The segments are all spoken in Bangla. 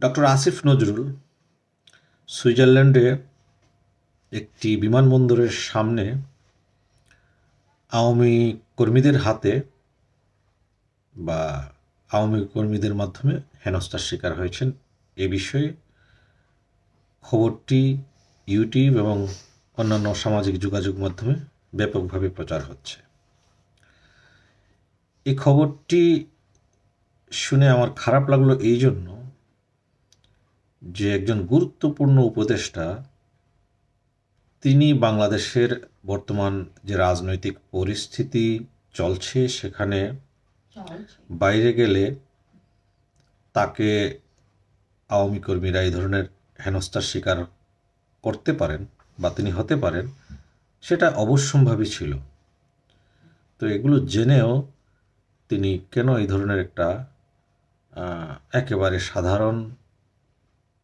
ডক্টর আসিফ নজরুল সুইজারল্যান্ডে একটি বিমানবন্দরের সামনে আওয়ামী কর্মীদের হাতে বা আওয়ামী কর্মীদের মাধ্যমে হেনস্থার শিকার হয়েছেন। এ বিষয়ে খবরটি ইউটিউব এবং অন্যান্য সামাজিক যোগাযোগ মাধ্যমে ব্যাপকভাবে প্রচার হচ্ছে। এই খবরটি শুনে আমার খারাপ লাগল এই জন্য যে একজন গুরুত্বপূর্ণ উপদেষ্টা তিনি বাংলাদেশের বর্তমান যে রাজনৈতিক পরিস্থিতি চলছে সেখানে বাইরে গেলে তাকে আওয়ামী কর্মীরা এই ধরনের হেনস্থার শিকার করতে পারেন বা তিনি হতে পারেন সেটা অবশ্যম্ভাবী ছিল। তো এগুলো জেনেও তিনি কেন এই ধরনের একটা একেবারে সাধারণ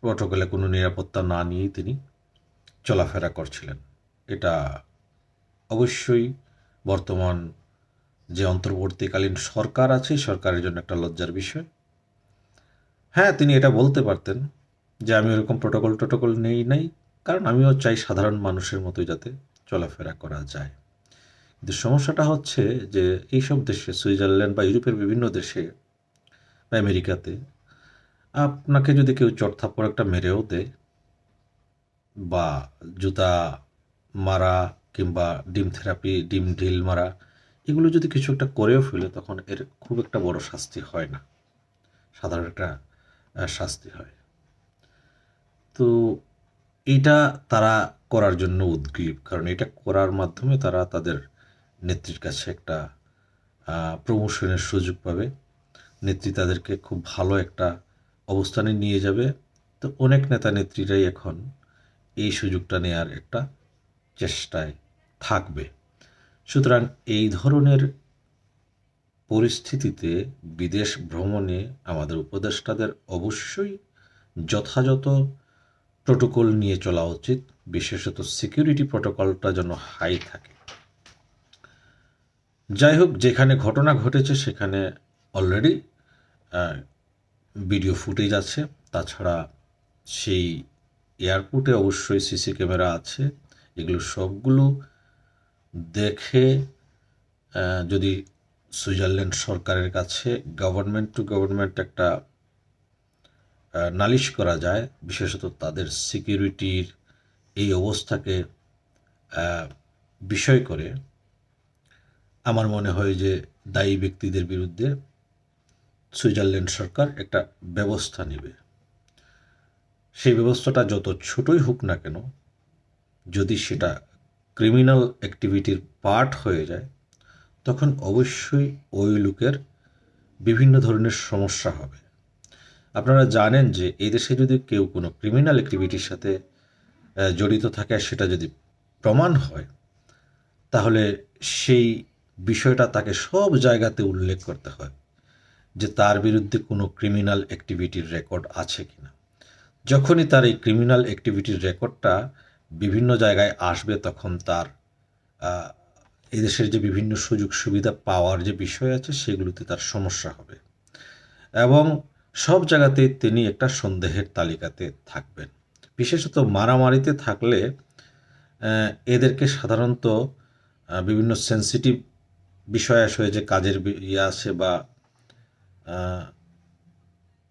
প্রটোকলে কোনো নিরাপত্তা না নিয়েই তিনি চলাফেরা করছিলেন। এটা অবশ্যই বর্তমান যে অন্তর্বর্তীকালীন সরকার আছে সরকারের জন্য একটা লজ্জার বিষয়। হ্যাঁ তিনি এটা বলতে পারতেন যে আমি ওরকম প্রোটোকল টোটোকল নেই নাই, কারণ আমিও চাই সাধারণ মানুষের মতোই যাতে চলাফেরা করা যায়। কিন্তু সমস্যাটা হচ্ছে যে এইসব দেশে, সুইজারল্যান্ড বা ইউরোপের বিভিন্ন দেশে বা আমেরিকাতে আপনাকে যদি কেউ চড়থাপ্পড় একটা মেরেও দেয় বা জুতা মারা কিংবা ডিম থেরাপি, ডিম ঢিল মারা, এগুলো যদি কিছু একটা করেও ফেলে, তখন এর খুব একটা বড় শাস্তি হয় না। সাধারণ একটা শাস্তি হয়। তো এইটা তারা করার জন্য উদ্গ্রীব, কারণ এটা করার মাধ্যমে তারা তাদের নেত্রীর কাছে একটা প্রমোশনের সুযোগ পাবে। নেত্রী তাদেরকে খুব ভালো একটা অবস্থানে নিয়ে যাবে। তো অনেক নেতা নেত্রীরাই এখন এই সুযোগটা নেয়ার একটা চেষ্টায় থাকবে। সুতরাং এই ধরনের পরিস্থিতিতে বিদেশ ভ্রমণে আমাদের উপদেষ্টাদের অবশ্যই যথাযথ প্রোটোকল নিয়ে চলা উচিত। বিশেষত সিকিউরিটি প্রোটোকলটা যেন হাই থাকে। যাই হোক, যেখানে ঘটনা ঘটেছে সেখানে অলরেডি ভিডিও ফুটেজ আছে, তাছাড়া সেই এয়ারপোর্টে অবশ্যই সিসি ক্যামেরা আছে। এগুলো সবগুলো দেখে যদি সুইজারল্যান্ড সরকারের কাছে গভর্নমেন্ট টু গভর্নমেন্ট একটা নালিশ করা যায়, বিশেষত তাদের সিকিউরিটির এই অবস্থাকে বিষয় করে, আমার মনে হয় যে দায়ী ব্যক্তিদের বিরুদ্ধে সুইজারল্যান্ড সরকার একটা ব্যবস্থা নেবে। সেই ব্যবস্থাটা যত ছোটই হোক না কেন, যদি সেটা ক্রিমিনাল অ্যাক্টিভিটির পার্ট হয়ে যায়, তখন অবশ্যই ওই লোকের বিভিন্ন ধরনের সমস্যা হবে। আপনারা জানেন যে এই দেশে যদি কেউ কোনো ক্রিমিনাল অ্যাক্টিভিটির সাথে জড়িত থাকে, সেটা যদি প্রমাণ হয়, তাহলে সেই বিষয়টা তাকে সব জায়গাতে উল্লেখ করতে হয়। যে তার বিরুদ্ধে কোনো ক্রিমিনাল অ্যাক্টিভিটির রেকর্ড আছে কি না যখনই তার এই ক্রিমিনাল অ্যাক্টিভিটির রেকর্ডটা বিভিন্ন জায়গায় আসবে, তখন তার এদেশের যে বিভিন্ন সুযোগ সুবিধা পাওয়ার যে বিষয় আছে, সেগুলোতে তার সমস্যা হবে। এবং সব জায়গাতেই তিনি একটা সন্দেহের তালিকাতে থাকবেন। বিশেষত মারামারিতে থাকলে এদেরকে সাধারণত বিভিন্ন সেন্সিটিভ বিষয় আসে, যে কাজের ইয়ে আছে বা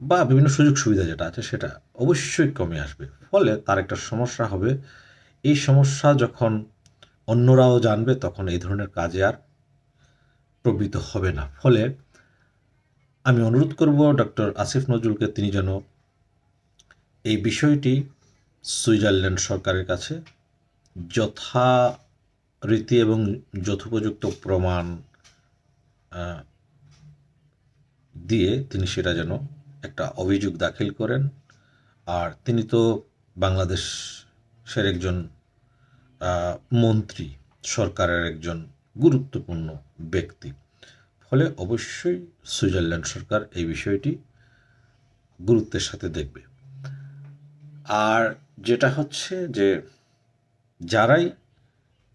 বা বিভিন্ন সুযোগ সুবিধা যেটা আছে সেটা অবশ্যই কমে আসবে। ফলে তার একটা সমস্যা হবে। এই সমস্যা যখন অন্যরাও জানবে, তখন এই ধরনের কাজে আর প্রবৃত্ত হবে না। ফলে আমি অনুরোধ করব ডক্টর আসিফ নজরুলকে, তিনি যেন এই বিষয়টি সুইজারল্যান্ড সরকারের কাছে যথা রীতি এবং যথোপযুক্ত প্রমাণ দিয়ে তিনি সেটা যেন একটা অভিযোগ দাখিল করেন। আর তিনি তো বাংলাদেশের একজন মন্ত্রী, সরকারের একজন গুরুত্বপূর্ণ ব্যক্তি। ফলে অবশ্যই সুইজারল্যান্ড সরকার এই বিষয়টি গুরুত্বের সাথে দেখবে। আর যেটা হচ্ছে যে, যারাই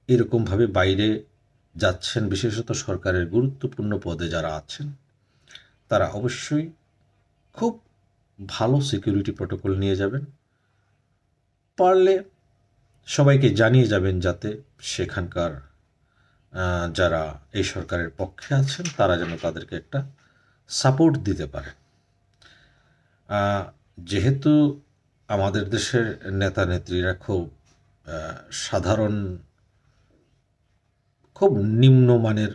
এরকমভাবে বাইরে যাচ্ছেন, বিশেষত সরকারের গুরুত্বপূর্ণ পদে যারা আছেন তারা অবশ্যই খুব ভালো সিকিউরিটি প্রোটোকল নিয়ে যাবেন। পারলে সবাইকে জানিয়ে যাবেন যাতে সেখানকার যারা এই সরকারের পক্ষে আছেন, তারা যেন তাদেরকে একটা সাপোর্ট দিতে পারে যেহেতু আমাদের দেশের নেতা নেত্রীরা খুব সাধারণ, খুব নিম্নমানের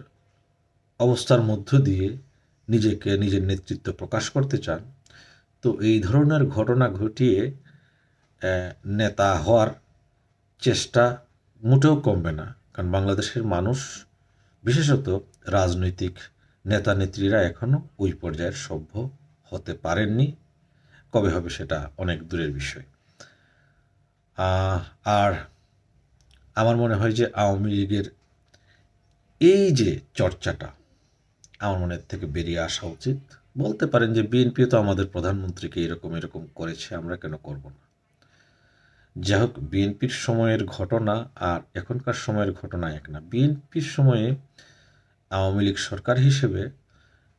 অবস্থার মধ্য দিয়ে নিজেকে, নিজের নেতৃত্ব প্রকাশ করতে চান, তো এই ধরনের ঘটনা ঘটিয়ে নেতা হওয়ার চেষ্টা মোটেও কমবে না। কারণ বাংলাদেশের মানুষ, বিশেষত রাজনৈতিক নেতা নেত্রীরা এখনও ওই পর্যায়ের সভ্য হতে পারেননি। কবে হবে সেটা অনেক দূরের বিষয়। আর আমার মনে হয় যে আওয়ামী লীগের এই যে চর্চাটা আমার মনের থেকে বেরিয়ে আসা উচিত। বলতে পারেন যে বিএনপি তো আমাদের প্রধানমন্ত্রীকে এরকম এরকম করেছে, আমরা কেন করব না? যাই হোক, বিএনপির সময়ের ঘটনা আর এখনকার সময়ের ঘটনা এক না। বিএনপির সময়ে আওয়ামী লীগ সরকার হিসেবে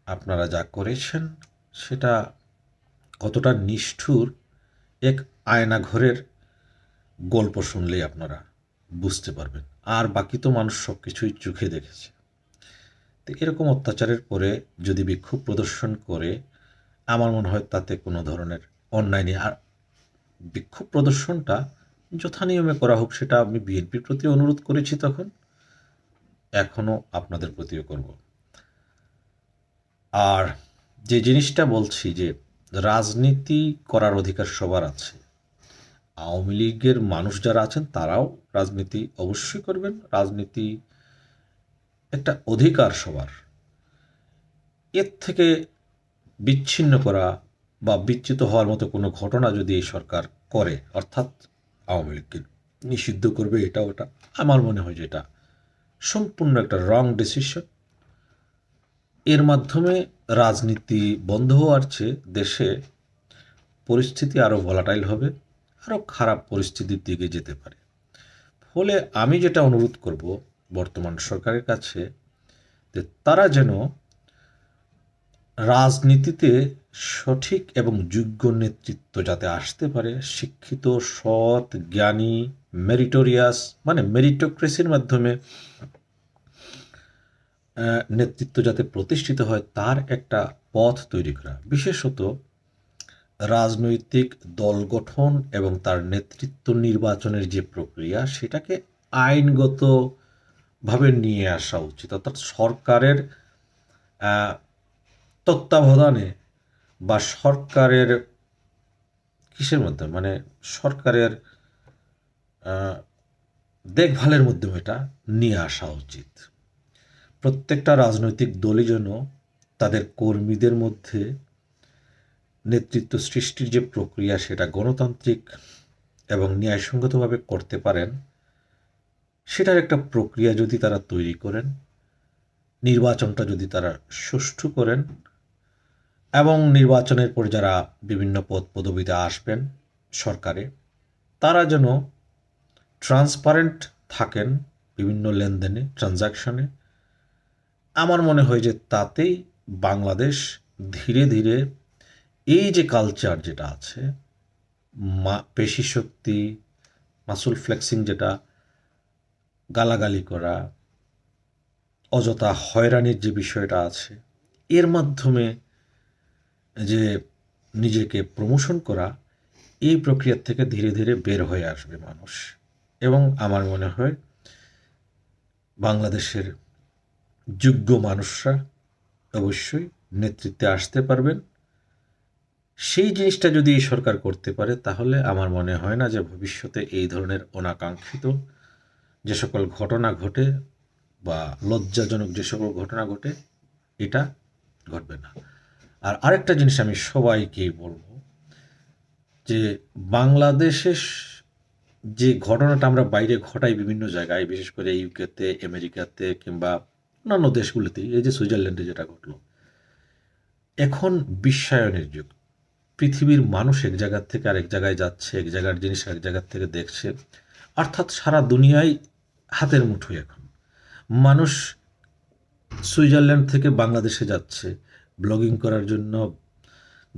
আপনারা যা করেছেন, সেটা কতটা নিষ্ঠুর এক আয়না ঘরের গল্প শুনলেই আপনারা বুঝতে পারবেন। আর বাকি তো মানুষ সব কিছুই চোখে দেখেছে। তো এরকম অত্যাচারের পরে যদি বিক্ষোভ প্রদর্শন করে, আমার মনে হয় তাতে কোনো ধরনের অন্যায় নেই। আর বিক্ষোভ প্রদর্শনটা যথানিয়মে করা হোক, সেটা আমি বিএনপির প্রতি অনুরোধ করেছি তখন এখনও আপনাদের প্রতিও করব। আর যে জিনিসটা বলছি যে রাজনীতি করার অধিকার সবার আছে, আওয়ামী লীগের মানুষ যারা আছেন তারাও রাজনীতি অবশ্যই করবেন। রাজনীতি একটা অধিকার সবার। এর থেকে বিচ্ছিন্ন করা বা বিচ্যুত হওয়ার মতো কোনো ঘটনা যদি এই সরকার করে, অর্থাৎ আওয়ামী লীগকে নিষিদ্ধ করবে এটা ওটা, আমার মনে হয় যে এটা সম্পূর্ণ একটা রং ডিসিশন এর মাধ্যমে রাজনীতি বন্ধ হওয়ার চেয়ে দেশে পরিস্থিতি আরও ভলাটাইল হবে আরও খারাপ পরিস্থিতির দিকে যেতে পারে। ফলে আমি যেটা অনুরোধ করব বর্তমান সরকারের কাছে যে তারা যেন রাজনীতিতে সঠিক এবং যোগ্য নেতৃত্ব যাতে আসতে পারে, শিক্ষিত, সৎ, জ্ঞানী মেরিটোরিয়াস মানে মেরিটোক্রেসির মাধ্যমে নেতৃত্ব যাতে প্রতিষ্ঠিত হয়, তার একটা পথ তৈরি করা। বিশেষত রাজনৈতিক দল গঠন এবং তার নেতৃত্ব নির্বাচনের যে প্রক্রিয়া, সেটাকে আইনগতভাবে নিয়ে আসা উচিত। অর্থাৎ সরকারের তত্ত্বাবধানে বা সরকারের কিসের মাধ্যমে মানে সরকারের দেখভালের মাধ্যমে এটা নিয়ে আসা উচিত। প্রত্যেকটা রাজনৈতিক দলই যেন তাদের কর্মীদের মধ্যে নেতৃত্ব সৃষ্টির যে প্রক্রিয়া সেটা গণতান্ত্রিক এবং ন্যায়সঙ্গতভাবে করতে পারেন সেটার একটা প্রক্রিয়া যদি তারা তৈরি করেন, নির্বাচনটা যদি তারা সুষ্ঠু করেন, এবং নির্বাচনের পর যারা বিভিন্ন পদ পদবিতে আসবেন সরকারে, তারা যেন ট্রান্সপারেন্ট থাকেন বিভিন্ন লেনদেনে, ট্রানজাকশনে, আমার মনে হয় যে তাতেই বাংলাদেশ ধীরে ধীরে এই যে কালচার যেটা আছে, মা, পেশি শক্তি, মাসুল ফ্লেক্সিং যেটা গালাগালি করা, অযথা হয়রানির যে বিষয়টা আছে, এর মাধ্যমে যে নিজেকে প্রমোশন করা, এই প্রক্রিয়া থেকে ধীরে ধীরে বের হয়ে আসবে মানুষ। এবং আমার মনে হয় বাংলাদেশের যোগ্য মানুষরা অবশ্যই নেতৃত্বে আসতে পারবেন। সেই জিনিসটা যদি এই সরকার করতে পারে, তাহলে আমার মনে হয় না যে ভবিষ্যতে এই ধরনের অনাকাঙ্ক্ষিত যে সকল ঘটনা ঘটে বা লজ্জাজনক যে সকল ঘটনা ঘটে, এটা ঘটবে না। আর আরেকটা জিনিস আমি সবাইকেই বলব যে বাংলাদেশের যে ঘটনাটা আমরা বাইরে ঘটাই বিভিন্ন জায়গায়, বিশেষ করে ইউকেতে, আমেরিকাতে কিংবা অন্যান্য দেশগুলিতে, এই যে সুইজারল্যান্ডে যেটা ঘটলো, এখন বিশ্বায়নের যুগ। পৃথিবীর মানুষ এক জায়গার থেকে আরেক জায়গায় যাচ্ছে, এক জায়গার জিনিস এক জায়গার থেকে দেখছে। অর্থাৎ সারা দুনিয়ায় হাতের মুঠোয় এখন। মানুষ সুইজারল্যান্ড থেকে বাংলাদেশে যাচ্ছে, ব্লগিং করার জন্য,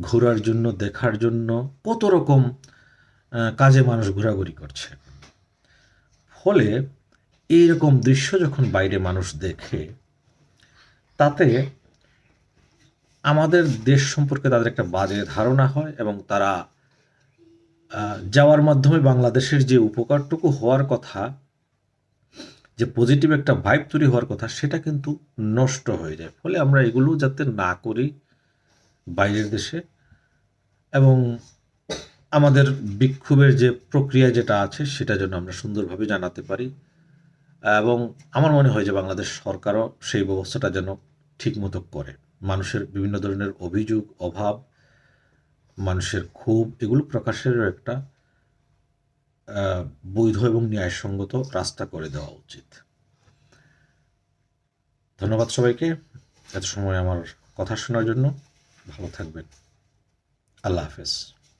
ঘোরার জন্য, দেখার জন্য, কত রকম কাজে মানুষ ঘোরাঘুরি করছে। ফলে এইরকম দৃশ্য যখন বাইরে মানুষ দেখে, তাতে আমাদের দেশ সম্পর্কে তাদের একটা বাজে ধারণা হয় এবং তারা যাওয়ার মাধ্যমে বাংলাদেশের যে উপকারটুকু হওয়ার কথা যে পজিটিভ একটা ভাইব তৈরি হওয়ার কথা, সেটা কিন্তু নষ্ট হয়ে যায়। ফলে আমরা এগুলো যাতে না করি বাইরের দেশে এবং আমাদের বিক্ষোভের যে প্রক্রিয়া যেটা আছে, সেটা যেন আমরা সুন্দরভাবে জানাতে পারি এবং আমার মনে হয় যে বাংলাদেশ সরকারও সেই ব্যবস্থাটা যেন ঠিকমতো করে। মানুষের বিভিন্ন ধরনের অভিযোগ, অভাব, মানুষের ক্ষোভ, এগুলো প্রকাশেরও একটা বৈধ এবং ন্যায়সঙ্গত রাস্তা করে দেওয়া উচিত। ধন্যবাদ সবাইকে এত সময় আমার কথা শোনার জন্য। ভালো থাকবেন। আল্লাহ হাফেজ।